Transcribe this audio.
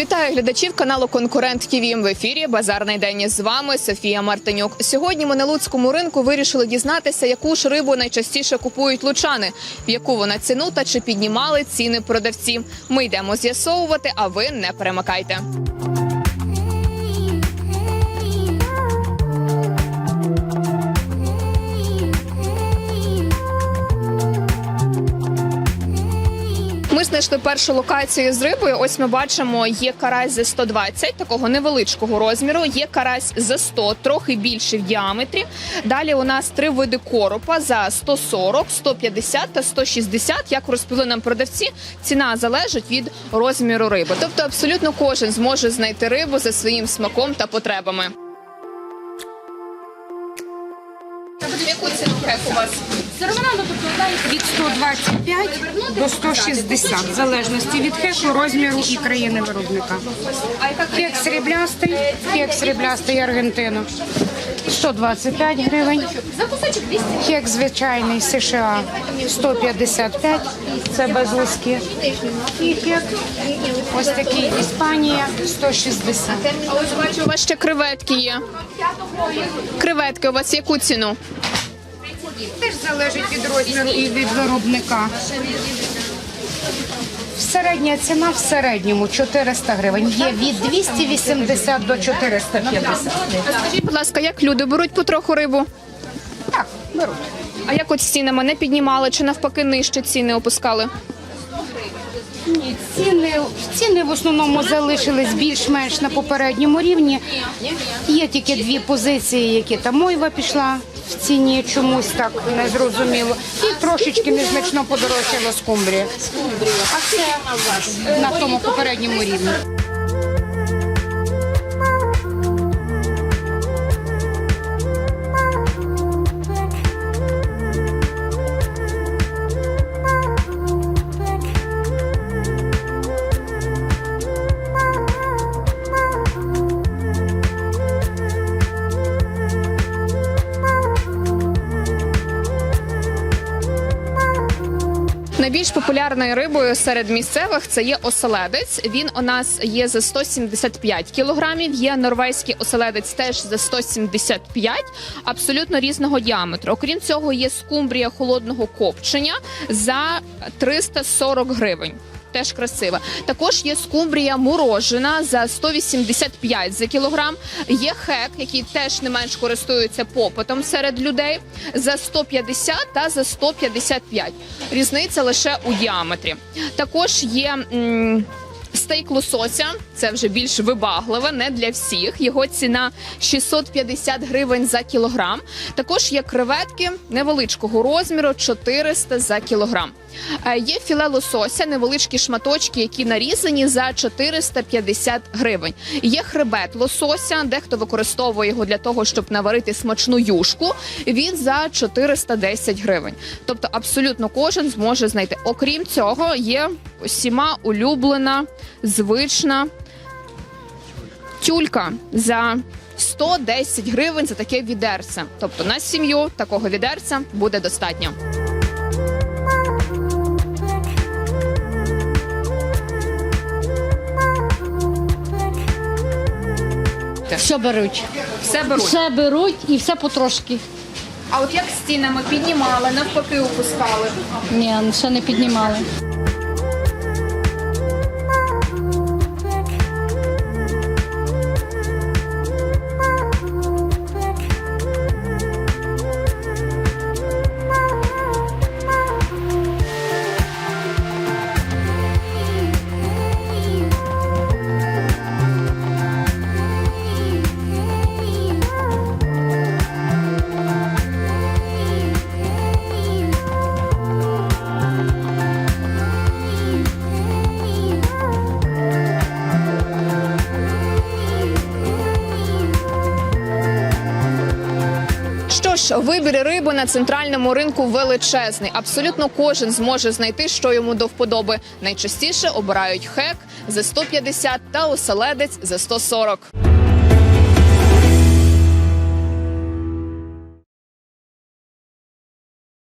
Вітаю глядачів каналу Конкурент ТІВІ. В ефірі Базарний день. З вами Софія Мартинюк. Сьогодні ми на луцькому ринку вирішили дізнатися, яку ж рибу найчастіше купують лучани, в яку вона ціну та чи піднімали ціни продавці. Ми йдемо з'ясовувати, а ви не перемикайте. Ми знайшли першу локацію з рибою. Ось ми бачимо, є карась за 120, такого невеличкого розміру. Є карась за 100, трохи більший в діаметрі. Далі у нас три види коропа за 140, 150 та 160. Як розповіли нам продавці, ціна залежить від розміру риби. Тобто, абсолютно кожен зможе знайти рибу за своїм смаком та потребами. Від 125 до 160, в залежності від хеку, розміру і країни виробника. Хек сріблястий, хек сріблястий Аргентину 125 гривень. Хек звичайний США 155, це без луски. І хек ось такий Іспанія 160. А ось бачу, у вас ще креветки є. Креветки у вас яку ціну? Теж залежить від розміру і від виробника. Середня ціна в середньому 400 гривень. Є від 280 до 450. Скажіть, будь ласка, як люди беруть потроху рибу? Так, беруть. А як от з цінами не піднімали чи навпаки нижче ціни опускали? Ні, ціни, ціни в основному залишились більш-менш на попередньому рівні. Є тільки дві позиції, які там мойва пішла в ціні чомусь так незрозуміло. І трошечки незначно подорожчала скумбрія. А це на тому попередньому рівні. Найбільш популярною рибою серед місцевих це є оселедець. Він у нас є за 175 кілограмів. Є норвезький оселедець теж за 175, абсолютно різного діаметру. Окрім цього, є скумбрія холодного копчення за 340 гривень. Теж красива. Також є скумбрія морожена за 185 за кілограм. Є хек, який теж не менш користується попитом серед людей за 150 та за 155. Різниця лише у діаметрі. Також є. м, Стейк лосося це вже більш вибагливе, не для всіх. Його ціна 650 гривень за кілограм. Також є креветки невеличкого розміру 400 за кілограм. Е, Є філе лосося, невеличкі шматочки, які нарізані за 450 гривень. Є хребет лосося, дехто використовує його для того, щоб наварити смачну юшку. Він за 410 гривень. Тобто абсолютно кожен зможе знайти. Окрім цього, є усіма улюблена, звична тюлька за 110 гривень за таке відерце. Тобто на сім'ю такого відерця буде достатньо. Все беруть. Все беруть. Все беруть і все потрошки. А от як стінами піднімали, навпаки, опускали. Ні, ще не піднімали. Що ж, вибір риби на центральному ринку величезний. Абсолютно кожен зможе знайти, що йому до вподоби. Найчастіше обирають хек за 150 та оселедець за 140.